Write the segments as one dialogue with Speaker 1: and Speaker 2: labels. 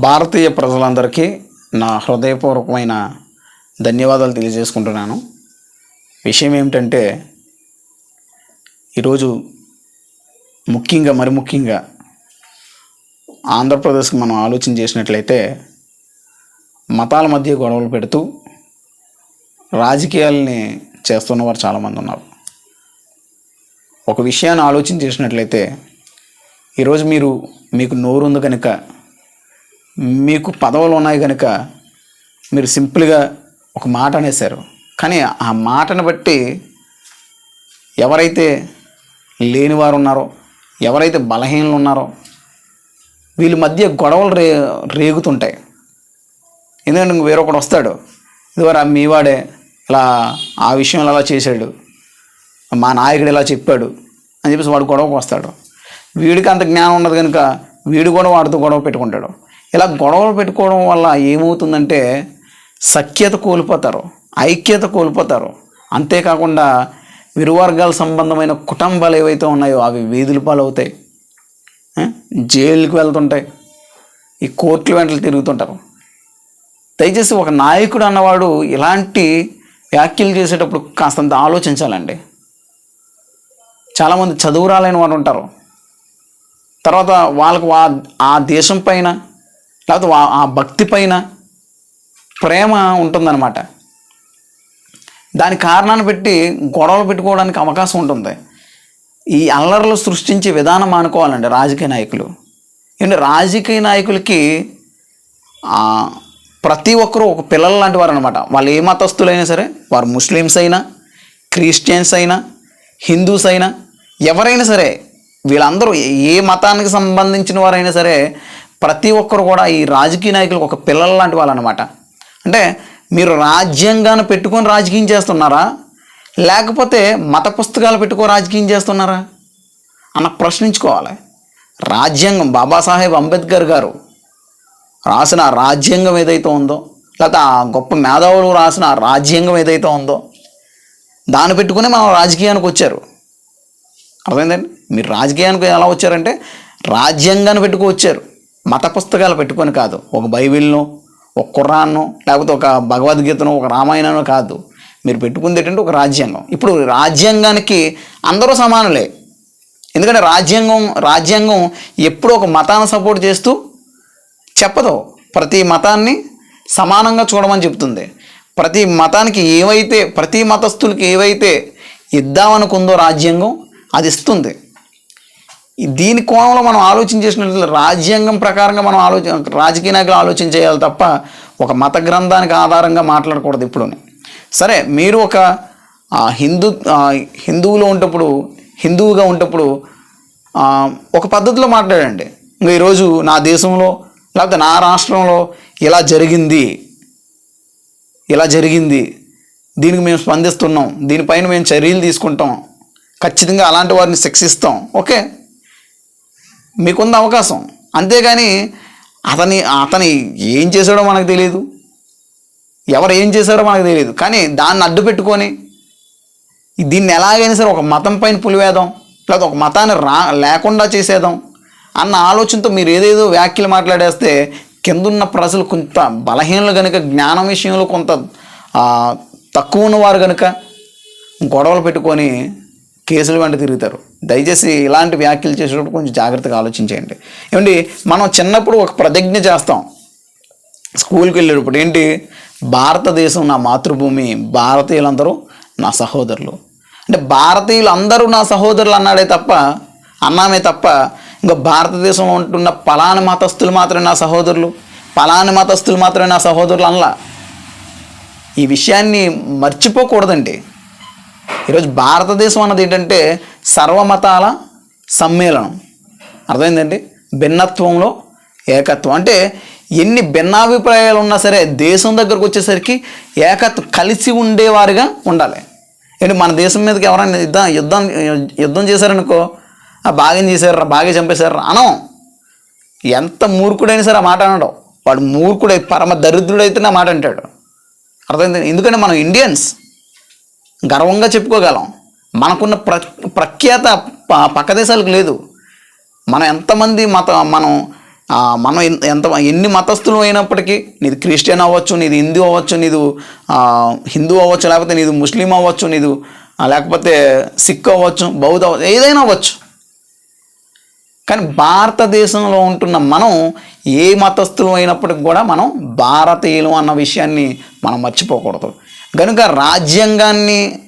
Speaker 1: భారతీయ ప్రజలందరికీ నా హృదయపూర్వకమైన ధన్యవాదాలు తెలియజేసుకుంటున్నాను. విషయం ఏమిటంటే ఈరోజు ముఖ్యంగా మరి ముఖ్యంగా ఆంధ్రప్రదేశ్కి మనం ఆలోచన చేసినట్లయితే మతాల మధ్య గొడవలు పెడుతూ రాజకీయాలని చేస్తున్నవారు చాలామంది ఉన్నారు. ఒక విషయాన్ని ఆలోచన చేసినట్లయితే ఈరోజు మీరు మీకు నోరుంది కనుక మీకు పదవులు ఉన్నాయి కనుక మీరు సింపుల్గా ఒక మాట అనేశారు. కానీ ఆ మాటను బట్టి ఎవరైతే లేనివారు ఉన్నారో ఎవరైతే బలహీనలు ఉన్నారో వీళ్ళ మధ్య గొడవలు రే రేగుతుంటాయి. ఎందుకంటే ఇంక వేరొకడు వస్తాడు. ఇదివరా మీవాడే ఇలా ఆ విషయంలో అలా చేశాడు. మా నాయకుడు ఇలా చెప్పాడు అని చెప్పేసి వాడు గొడవకు వస్తాడు. వీడికి అంత జ్ఞానం ఉండదు కనుక వీడు కూడా వాడితో గొడవ పెట్టుకుంటాడు. ఇలా గొడవలు పెట్టుకోవడం వల్ల ఏమవుతుందంటే సఖ్యత కోల్పోతారు ఐక్యత కోల్పోతారు. అంతేకాకుండా విరువర్గాల సంబంధమైన కుటుంబాలు ఏవైతే ఉన్నాయో అవి వీధుల పాలవుతాయి. జైలుకి వెళ్తుంటాయి. ఈ కోర్టుల వెంటలు తిరుగుతుంటారు. దయచేసి ఒక నాయకుడు అన్నవాడు ఇలాంటి వ్యాఖ్యలు చేసేటప్పుడు కాస్తంత ఆలోచించాలండి. చాలామంది చదువు రాలేని వారు ఉంటారు. తర్వాత వాళ్ళకు వా- ఆ దేశం పైన లేకపోతే ఆ భక్తి పైన ప్రేమ ఉంటుందన్నమాట. దాని కారణాన్ని పెట్టి గొడవలు పెట్టుకోవడానికి అవకాశం ఉంటుంది. ఈ అల్లర్లు సృష్టించే విధానం మానుకోవాలండి రాజకీయ నాయకులు. ఏంటి రాజకీయ నాయకులకి ప్రతి ఒక్కరూ ఒక పిల్లల లాంటి వారు అనమాట వాళ్ళు ఏ మతస్థులైనా సరే వారు ముస్లిమ్స్ అయినా క్రిస్టియన్స్ అయినా హిందూస్ అయినా ఎవరైనా సరే వీళ్ళందరూ ఏ మతానికి సంబంధించిన వారైనా సరే ప్రతి ఒక్కరు కూడా ఈ రాజకీయ నాయకులు ఒక పిల్లల లాంటి వాళ్ళు అనమాట అంటే మీరు రాజ్యాంగాన్ని పెట్టుకొని రాజకీయం చేస్తున్నారా? లేకపోతే మత పుస్తకాలు పెట్టుకో రాజకీయం చేస్తున్నారా? అన్న ప్రశ్నించుకోవాలి. రాజ్యాంగం బాబాసాహెబ్ అంబేద్కర్ గారు రాసిన రాజ్యాంగం ఏదైతే ఉందో లేకపోతే ఆ గొప్ప మేధావులు రాసిన రాజ్యాంగం ఏదైతే ఉందో దాన్ని పెట్టుకుని మనం రాజకీయానికి వచ్చారు. అర్థమైందండి? మీరు రాజకీయానికి ఎలా వచ్చారంటే రాజ్యాంగాన్ని పెట్టుకు వచ్చారు. మత పుస్తకాలు పెట్టుకొని కాదు. ఒక బైబిల్ను ఒక కుర్రాన్ను లేకపోతే ఒక భగవద్గీతను ఒక రామాయణను కాదు. మీరు పెట్టుకుంది ఏంటంటే ఒక రాజ్యాంగం. ఇప్పుడు రాజ్యాంగానికి అందరూ సమానులే. ఎందుకంటే రాజ్యాంగం రాజ్యాంగం ఎప్పుడూ ఒక మతాన్ని సపోర్ట్ చేస్తూ చెప్పదు. ప్రతి మతాన్ని సమానంగా చూడమని చెప్తుంది. ప్రతి మతానికి ఏవైతే ప్రతి మతస్థులకి ఏవైతే ఇద్దామనుకుందో రాజ్యాంగం అది ఇస్తుంది. దీని కోణంలో మనం ఆలోచన చేసినట్లయితే రాజ్యాంగం ప్రకారంగా మనం ఆలోచన రాజకీయ నాయకులు ఆలోచన చేయాలి తప్ప ఒక మత గ్రంథానికి ఆధారంగా మాట్లాడకూడదు ఇప్పుడు సరే మీరు ఒక హిందూ హిందువులో ఉంటప్పుడు హిందువుగా ఉంటప్పుడు ఒక పద్ధతిలో మాట్లాడండి. ఇంకా ఈరోజు నా దేశంలో లేకపోతే నా రాష్ట్రంలో ఇలా జరిగింది. ఇలా జరిగింది. దీనికి మేము స్పందిస్తున్నాం. దీనిపైన మేము చర్యలు తీసుకుంటాం. ఖచ్చితంగా అలాంటి వారిని శిక్షిస్తాం. ఓకే? మీకుంది అవకాశం. అంతేగాని అతని అతని ఏం చేశాడో మనకు తెలియదు ఎవరు ఏం చేశారో మనకు తెలియదు కానీ దాన్ని అడ్డు పెట్టుకొని దీన్ని ఎలాగైనా సరే ఒక మతం పైన పులివేద్దాం లేదా ఒక మతాన్ని రా లేకుండా చేసేద్దాం అన్న ఆలోచనతో మీరు ఏదేదో వ్యాఖ్యలు మాట్లాడేస్తే కిందున్న ప్రజలు కొంత బలహీనలు కనుక జ్ఞానం విషయంలో కొంత తక్కువ ఉన్నవారు కనుక గొడవలు పెట్టుకొని కేసులు వెంట తిరుగుతారు. దయచేసి ఇలాంటి వ్యాఖ్యలు చేసేటప్పుడు కొంచెం జాగ్రత్తగా ఆలోచించేయండి. ఏమండి మనం చిన్నప్పుడు ఒక ప్రతిజ్ఞ చేస్తాం. స్కూల్కి వెళ్ళేటప్పుడు ఏంటి భారతదేశం నా మాతృభూమి భారతీయులందరూ నా సహోదరులు. అంటే భారతీయులు అందరూ నా సహోదరులు అన్నాడే తప్ప అన్నామే తప్ప ఇంకా భారతదేశం ఉంటున్న పలాని మతస్థులు మాత్రమే నా సహోదరులు పలాని మతస్థులు మాత్రమే నా సహోదరులు అనలా. ఈ విషయాన్ని మర్చిపోకూడదండి. ఈరోజు భారతదేశం అన్నది ఏంటంటే సర్వమతాల సమ్మేళనం. అర్థమైందండి? భిన్నత్వంలో ఏకత్వం. అంటే ఎన్ని భిన్నాభిప్రాయాలు ఉన్నా సరే దేశం దగ్గరకు వచ్చేసరికి ఏకత్వం కలిసి ఉండేవారుగా ఉండాలి. ఏంటి? మన దేశం మీదకి ఎవరైనా యుద్ధం యుద్ధం యుద్ధం చేశారనుకో "ఆ, భాగ్యం చేశారు బాగా చంపేశారు అనం ఎంత మూర్ఖుడైనా సరే ఆ మాట అనడం. వాడు మూర్ఖుడై పరమ దరిద్రుడైతే మాట అంటాడు. అర్థమైంది? ఎందుకంటే మనం ఇండియన్స్. గర్వంగా చెప్పుకోగలం. మనకున్న ప్ర ప్రఖ్యాత పక్క దేశాలకు లేదు. మనం ఎంతమంది మత మనం మనం ఎంత ఎన్ని మతస్థులు అయినప్పటికీ నీది క్రిస్టియన్ అవ్వచ్చు నీది హిందూ అవ్వచ్చు నీదు హిందూ అవ్వచ్చు లేకపోతే నీది ముస్లిం అవ్వచ్చు నీదు లేకపోతే సిక్ అవ్వచ్చు బౌద్ధ అవ్వచ్చు ఏదైనా అవ్వచ్చు. కానీ భారతదేశంలో ఉంటున్న మనం ఏ మతస్థులు అయినప్పటికి కూడా మనం భారతీయులు అన్న విషయాన్ని మనం మర్చిపోకూడదు. కనుక రాజ్యాంగాన్ని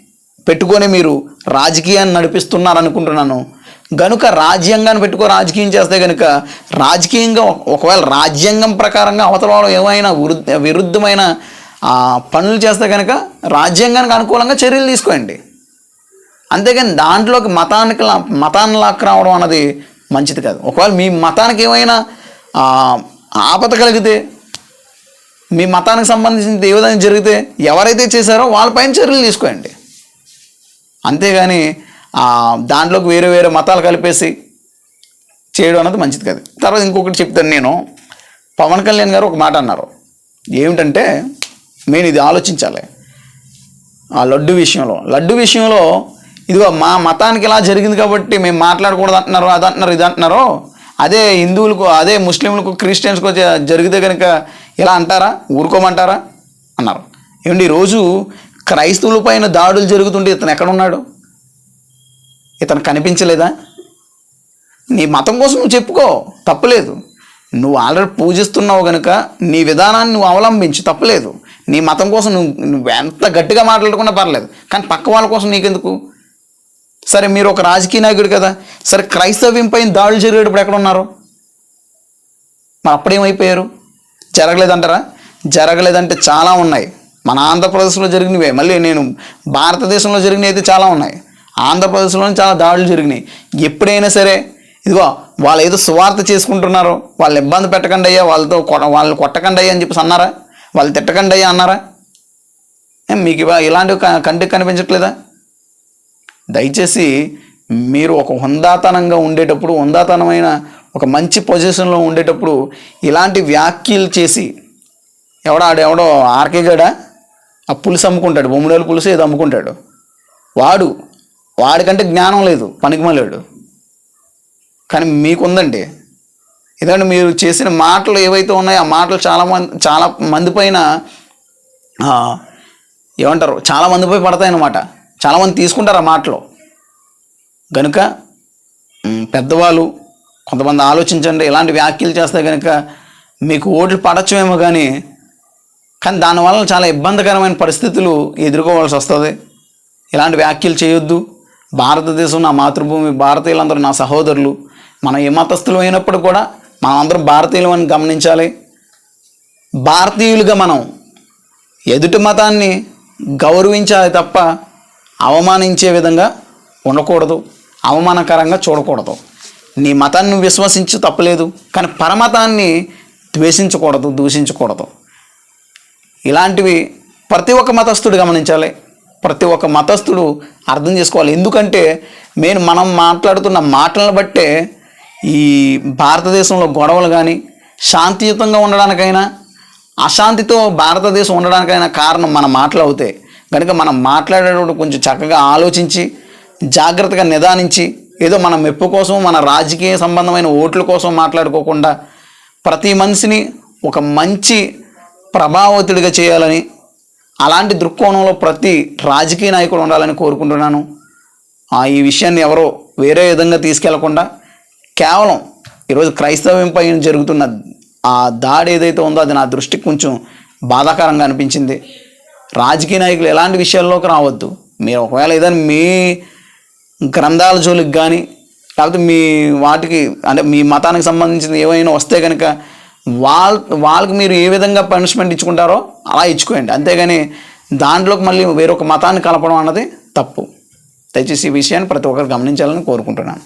Speaker 1: పెట్టుకొని మీరు రాజకీయాన్ని నడిపిస్తున్నారు అనుకుంటున్నాను గనుక రాజ్యాంగాన్ని పెట్టుకో రాజకీయం చేస్తే కనుక రాజకీయంగా ఒకవేళ రాజ్యాంగం ప్రకారంగా అవతల వాళ్ళు ఏమైనా విరుద్ధమైన పనులు చేస్తే కనుక రాజ్యాంగానికి అనుకూలంగా చర్యలు తీసుకోండి. అంతేగాని దాంట్లోకి మతానికి లా- మతాన్ని లాక్కురావడం అన్నది మంచిది కాదు. ఒకవేళ మీ మతానికి ఏమైనా ఆపద కలిగితే మీ మతానికి సంబంధించిన ఏ విధంగా జరిగితే ఎవరైతే చేశారో వాళ్ళపైన చర్యలు తీసుకోండి. అంతేగాని దాంట్లోకి వేరే వేరే మతాలు కలిపేసి చేయడం అన్నది మంచిది కాదు. తర్వాత ఇంకొకటి చెప్తాను నేను. పవన్ కళ్యాణ్ గారు ఒక మాట అన్నారు. ఏమిటంటే నేను ఇది ఆలోచించాలి. ఆ లడ్డు విషయంలో లడ్డు విషయంలో ఇదిగో మా మతానికి ఇలా జరిగింది కాబట్టి మేము మాట్లాడకూడదు అంటున్నారు అది అంటున్నారు ఇది అంటున్నారు అదే హిందువులకు అదే ముస్లింలకు క్రిస్టియన్స్కు జరిగితే కనుక ఇలా అంటారా? ఊరుకోమంటారా? అన్నారు. ఏమండి ఈరోజు క్రైస్తవుల పైన దాడులు జరుగుతుంటే ఇతను ఎక్కడున్నాడు? ఇతను కనిపించలేదా? నీ మతం కోసం నువ్వు చెప్పుకో తప్పలేదు. నువ్వు ఆల్రెడీ పూజిస్తున్నావు కనుక నీ విధానాన్ని నువ్వు అవలంబించు తప్పలేదు. నీ మతం కోసం నువ్వు నువ్వు ఎంత గట్టిగా మాట్లాడుకున్నా పర్లేదు. కానీ పక్క వాళ్ళ కోసం నీకెందుకు? సరే మీరు ఒక రాజకీయ నాయకుడు కదా. సరే క్రైస్తవ్యం పైన దాడులు జరిగేటప్పుడు ఎక్కడ ఉన్నారు? మరి అప్పుడేమైపోయారు జరగలేదంటారా? జరగలేదంటే చాలా ఉన్నాయి. మన ఆంధ్రప్రదేశ్లో జరిగినవే. మళ్ళీ నేను భారతదేశంలో జరిగినవి అయితే చాలా ఉన్నాయి. ఆంధ్రప్రదేశ్లోనే చాలా దాడులు జరిగినాయి. ఎప్పుడైనా సరే ఇదిగో వాళ్ళు ఏదో సువార్త చేసుకుంటున్నారు. వాళ్ళు ఇబ్బంది పెట్టకండి అయ్యా వాళ్ళతో కొ- వాళ్ళని కొట్టకండి అయ్యా అని చెప్పేసి అన్నారా? వాళ్ళు తిట్టకండి అయ్యా అన్నారా? మీకు ఇలాంటివి కంటికి కనిపించట్లేదా? దయచేసి మీరు ఒక హుందాతనంగా ఉండేటప్పుడు హుందాతనమైన ఒక మంచి పొజిషన్లో ఉండేటప్పుడు ఇలాంటి వ్యాఖ్యలు చేసి ఎవడో ఆడెవడో ఆర్కే గడా ఆ పులుసు అమ్ముకుంటాడు బొమ్మిడేలు పులుసు ఏదో అమ్ముకుంటాడు. వాడు వాడికంటే జ్ఞానం లేదు పనికిమలేడు. కానీ మీకుందండి ఎందుకంటే మీరు చేసిన మాటలు ఏవైతే ఉన్నాయో ఆ మాటలు చాలా మంది చాలా మంది పైన ఏమంటారు చాలా మందిపై పడతాయి అన్నమాట చాలామంది తీసుకుంటారు ఆ మాటలు. గనుక పెద్దవాళ్ళు కొంతమంది ఆలోచించండి ఇలాంటి వ్యాఖ్యలు చేస్తే కనుక మీకు ఓట్లు పడచ్చేమో కానీ కానీ దానివల్ల చాలా ఇబ్బందికరమైన పరిస్థితులు ఎదుర్కోవాల్సి వస్తుంది. ఇలాంటి వ్యాఖ్యలు చేయొద్దు. భారతదేశం నా మాతృభూమి భారతీయులందరూ నా సహోదరులు. మనం ఏ మతస్థులు అయినప్పుడు కూడా మనం అందరం భారతీయులు అని గమనించాలి. భారతీయులుగా మనం ఎదుటి మతాన్ని గౌరవించాలి తప్ప అవమానించే విధంగా ఉండకూడదు అవమానకరంగా చూడకూడదు. నీ మతాన్ని నువ్వు విశ్వసించు తప్పలేదు కానీ పరమతాన్ని ద్వేషించకూడదు దూషించకూడదు. ఇలాంటివి ప్రతి ఒక్క మతస్థుడు గమనించాలి. ప్రతి ఒక్క మతస్థుడు అర్థం చేసుకోవాలి. ఎందుకంటే నేను మనం మాట్లాడుతున్న మాటలను బట్టే ఈ భారతదేశంలో గొడవలు కానీ శాంతియుతంగా ఉండడానికైనా అశాంతితో భారతదేశం ఉండడానికైనా కారణం మన మాటలు అవుతాయి కనుక మనం మాట్లాడేటప్పుడు కొంచెం చక్కగా ఆలోచించి జాగ్రత్తగా నిదానించి ఏదో మన మెప్పు కోసం మన రాజకీయ సంబంధమైన ఓట్ల కోసం మాట్లాడుకోకుండా ప్రతి మనిషిని ఒక మంచి ప్రభావితుడిగా చేయాలని అలాంటి దృక్కోణంలో ప్రతి రాజకీయ నాయకుడు ఉండాలని కోరుకుంటున్నాను. ఆ, ఈ విషయాన్ని ఎవరో వేరే విధంగా తీసుకెళ్ళకుండా కేవలం ఈరోజు క్రైస్తవ్యం పైన జరుగుతున్న ఆ దాడి ఏదైతే ఉందో అది నా దృష్టికి కొంచెం బాధాకరంగా అనిపించింది. రాజకీయ నాయకులు ఎలాంటి విషయాల్లోకి రావద్దు. మీరు ఒకవేళ ఏదైనా మీ గ్రంథాల జోలికి కానీ లేకపోతే మీ వాటికి అంటే మీ మతానికి సంబంధించిన ఏవైనా వస్తే కనుక వాళ్ళ వాళ్ళకి మీరు ఏ విధంగా పనిష్మెంట్ ఇచ్చుకుంటారో అలా ఇచ్చుకోండి. అంతేగాని దాంట్లోకి మళ్ళీ వేరొక మతాన్ని కలపడం అన్నది తప్పు. దయచేసి ఈ విషయాన్ని ప్రతి ఒక్కరు గమనించాలని కోరుకుంటున్నాను.